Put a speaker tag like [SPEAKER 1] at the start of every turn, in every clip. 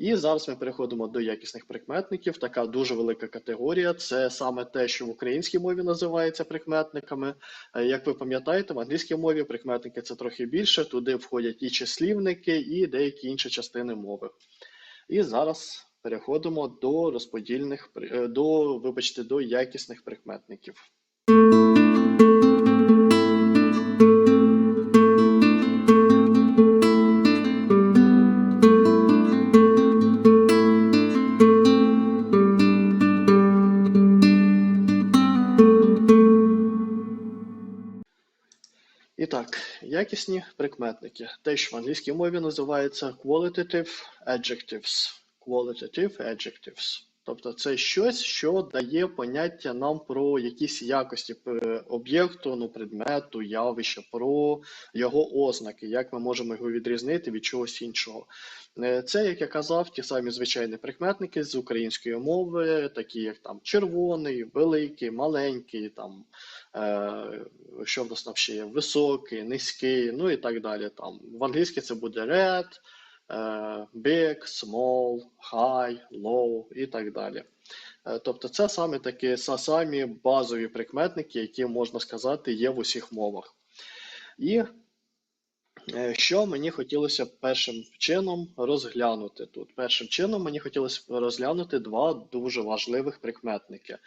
[SPEAKER 1] І зараз ми переходимо до якісних прикметників. Така дуже велика категорія. Це саме те, що в українській мові називається прикметниками. Е, Як ви пам'ятаєте, в англійській мові прикметники це трохи більше. Туди входять і числівники, і деякі інші частини мови. І зараз переходимо до розподільних е, до, вибачте, до якісних прикметників. І так, якісні прикметники. Те, що в англійській мові називається qualitative adjectives. Qualitative adjectives. Тобто це щось, що дає поняття нам про якісь якості е, об'єкту, ну, предмету, явища, про його ознаки, як ми можемо його відрізнити від чогось іншого. Е, Це, як я казав, ті самі звичайні прикметники з української мови, такі як там червоний, великий, маленький, там е, що в нас ще є? Високий, низький, ну і так далі. Там в англійській це буде red, big, small, high, low і так далі. Е, Тобто це саме такі самі базові прикметники, які можна сказати є в усіх мовах. І Що мені хотілося першим чином розглянути тут? Першим чином мені хотілося розглянути два дуже важливих прикметники.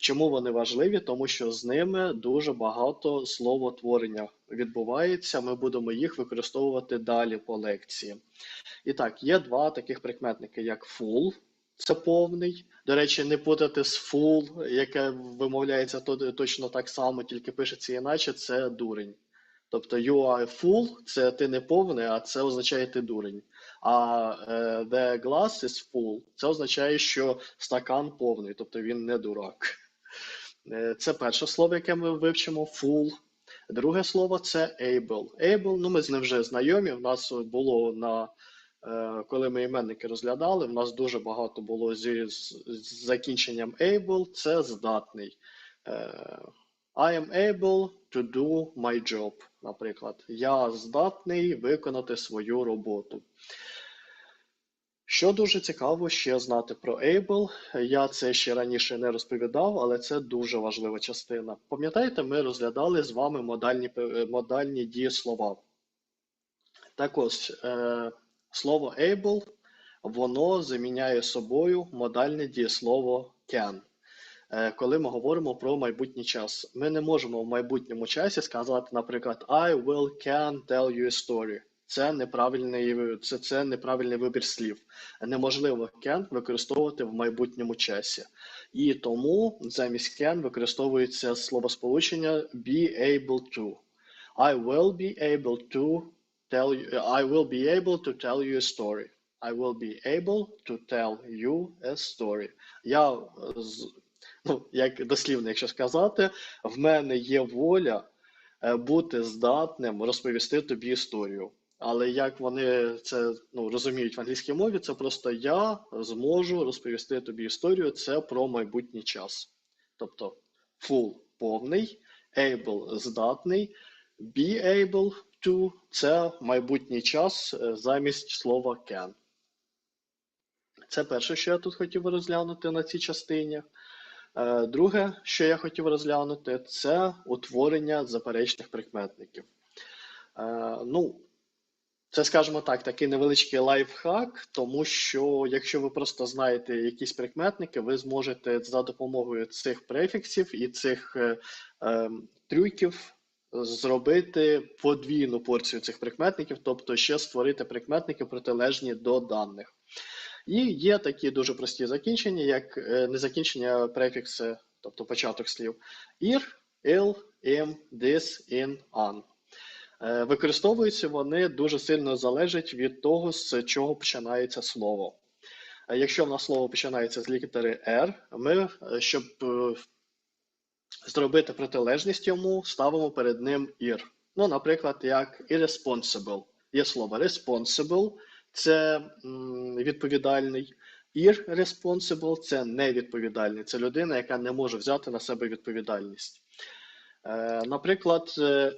[SPEAKER 1] Чому вони важливі? Тому що з ними дуже багато словотворення відбувається. Ми будемо їх використовувати далі по лекції. І так, є два таких прикметники, як full, це повний. До речі, не путати з full, яке вимовляється точно так само, тільки пишеться іначе, це дурень. Тобто you are full – це ти не повний, а це означає ти дурень. А е, the glass is full – це означає, що стакан повний, тобто він не дурак. Е, Це перше слово, яке ми вивчимо full. Друге слово це able. Able, ну ми з ним вже знайомі. В нас було на е, коли ми іменники розглядали, в нас дуже багато було зі з закінченням able, це здатний. Е, I am able to do my job, наприклад. Я здатний виконати свою роботу. Що дуже цікаво ще знати про able, я це ще раніше не розповідав, але це дуже важлива частина. Пам'ятаєте, ми розглядали з вами модальні, модальні дієслова. Так ось, е, слово able, воно заміняє собою модальне дієслово can. Е, Коли ми говоримо про майбутній час, ми не можемо в майбутньому часі сказати, наприклад, I will can tell you a story. Це неправильний, це, це неправильний вибір слів. Неможливо can використовувати в майбутньому часі. І тому замість can використовується словосполучення be able to. I will be able to tell you, I will be able to tell you a story. I will be able to tell you a story. Я, ну, як дослівно, якщо сказати, в мене є воля е, бути здатним розповісти тобі історію. Але як вони це ну, розуміють в англійській мові, це просто я зможу розповісти тобі історію, це про майбутній час. Тобто full повний, able здатний, be able to це майбутній час е, замість слова can. Це перше, що я тут хотів розглянути на цій частині. Е, Друге, що я хотів розглянути, це утворення заперечних прикметників. Е, Ну, це, скажімо так, такий невеличкий лайфхак, тому що якщо ви просто знаєте якісь прикметники, ви зможете за допомогою цих префіксів і цих е, е, трюків зробити подвійну порцію цих прикметників, тобто ще створити прикметники протилежні до даних. І є такі дуже прості закінчення, як е, не закінчення а префікси, тобто початок слів ir, il, im, this, in, an. Е, Використовуються вони дуже сильно залежать від того, з чого починається слово. Е, Якщо в нас слово починається з літери R, ми, е, щоб е, зробити протилежність йому, ставимо перед ним ir. Ну, наприклад, як irresponsible. Є слово responsible, це відповідальний. Irresponsible – це невідповідальний. Це людина, яка не може взяти на себе відповідальність. Е, Наприклад, е,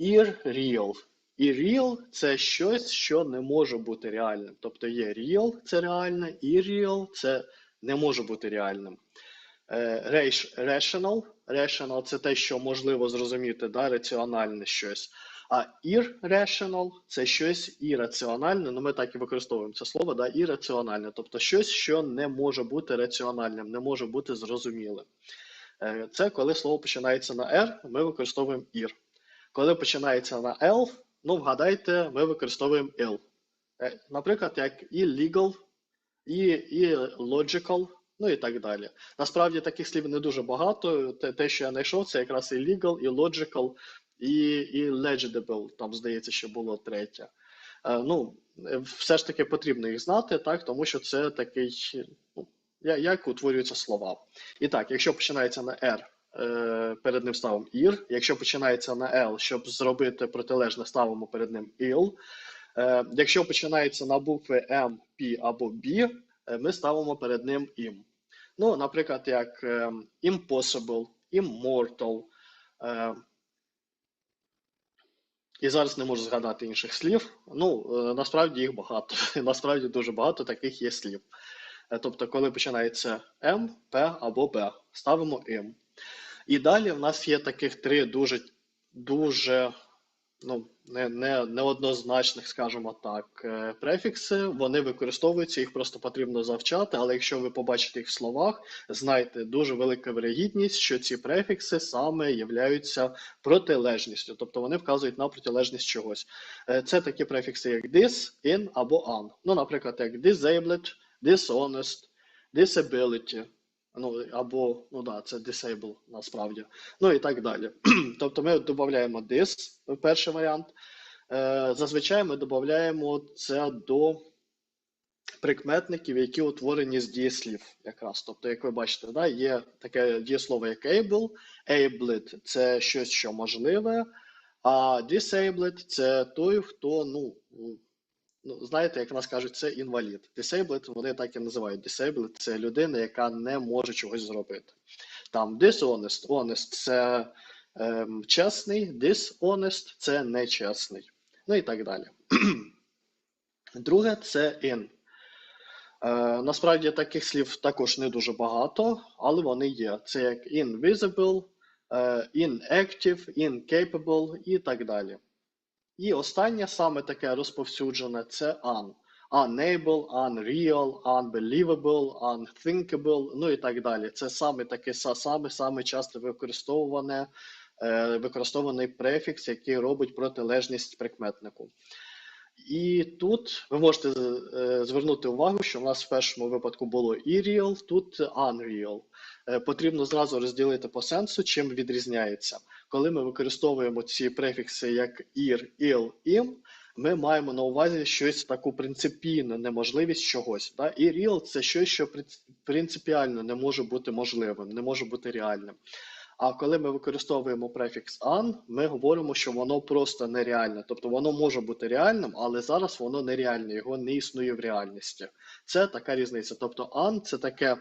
[SPEAKER 1] irreal. Це щось, що не може бути реальним. Тобто є real це реальне, і real це не може бути реальним. Е. Rational це те, що можливо зрозуміти, да, раціональне щось. А irrational це щось ірраціональне. Ну, ми так і використовуємо це слово, да, ірраціональне. Тобто щось, що не може бути раціональним, не може бути зрозумілим. Е, Це коли слово починається на R, ми використовуємо ir. Коли починається на L, ну вгадайте, ми використовуємо ill. Е, Наприклад, як і, і logical, ну і так далі. Насправді таких слів не дуже багато. Те, що я знайшов, це якраз illegal, і logical, і, і legible, там, здається, ще було третє. Е, ну, все ж таки потрібно їх знати, так, тому що це такий, ну, як утворюються слова. І так, якщо починається на R, е, перед ним ставимо ir, якщо починається на L, щоб зробити протилежне, ставимо перед ним ill. Е, Якщо починається на букви M, P або B, ми ставимо перед ним im. Ну, наприклад, як е, impossible, immortal. І зараз не можу згадати інших слів. Ну, е, насправді їх багато. Насправді дуже багато таких є слів. Е, Тобто, коли починається М, П або Б, ставимо М. І далі в нас є таких три дуже, дуже ну, не, не, неоднозначних, скажімо так, е, префікси. Вони використовуються, їх просто потрібно завчати, але якщо ви побачите їх в словах, знайте дуже велика вирогідність, що ці префікси саме являються протилежністю, тобто вони вказують на протилежність чогось. Е, Це такі префікси, як this, in або on. Ну, наприклад, як disabled, dishonest, disability. Ну, або, ну да, це disable насправді. Ну і так далі. Тобто ми додаємо this, перший варіант. Е, Зазвичай ми додаємо це до прикметників, які утворені з дієслів, якраз. Тобто, як ви бачите, да, є таке дієслово, як able, abled – це щось, що можливе, а disabled – це той, хто, ну, ну, знаєте, як в нас кажуть, це інвалід. Disabled, вони так і називають. Disabled – це людина, яка не може чогось зробити. Там dishonest, honest – це ем, чесний, dishonest – це нечесний. Ну і так далі. Друге це in. Е, насправді таких слів також не дуже багато, але вони є. Це як invisible, е, inactive, incapable і так далі. І останнє саме таке розповсюджене це un. Unable, unreal, unbelievable, unthinkable, ну і так далі. Це саме таке саме, саме часто використовуване, е, використований префікс, який робить протилежність прикметнику. І тут ви можете е, звернути увагу, що в нас в першому випадку було і real, тут unreal. Е, Потрібно зразу розділити по сенсу, чим відрізняється. Коли ми використовуємо ці префікси як ir, ill, im, ми маємо на увазі щось таку принципійну неможливість чогось. Да? І real – це щось, що принципіально не може бути можливим, не може бути реальним. А коли ми використовуємо префікс an, ми говоримо, що воно просто нереальне. Тобто воно може бути реальним, але зараз воно нереальне, його не існує в реальності. Це така різниця. Тобто an – це таке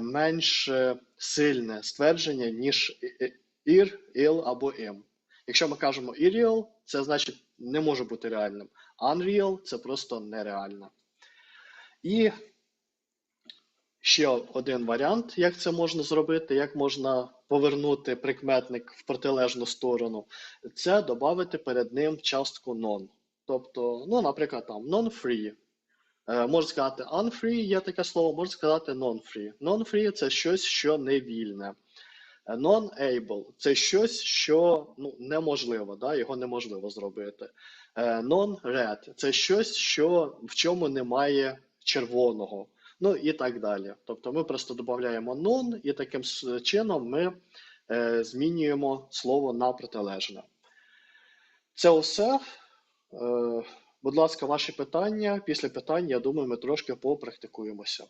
[SPEAKER 1] менш е, сильне ствердження, ніж і- і- ir, ill або im. Якщо ми кажемо irreal, це значить не може бути реальним. Unreal – це просто нереально. І ще один варіант, як це можна зробити, як можна повернути прикметник в протилежну сторону, це додати перед ним частку non. Тобто, ну, наприклад, там non-free. Е, Можна сказати unfree, є таке слово, можна сказати non-free. Non-free це щось, що не вільне. Е, Non-able це щось, що ну, неможливо, да? його неможливо зробити. Е, Non-red це щось, що, в чому немає червоного. Ну і так далі. Тобто ми просто додаємо non, і таким чином ми е, змінюємо слово на протилежне. Це все. Е, будь ласка, ваші питання. Після питань, я думаю, ми трошки попрактикуємося.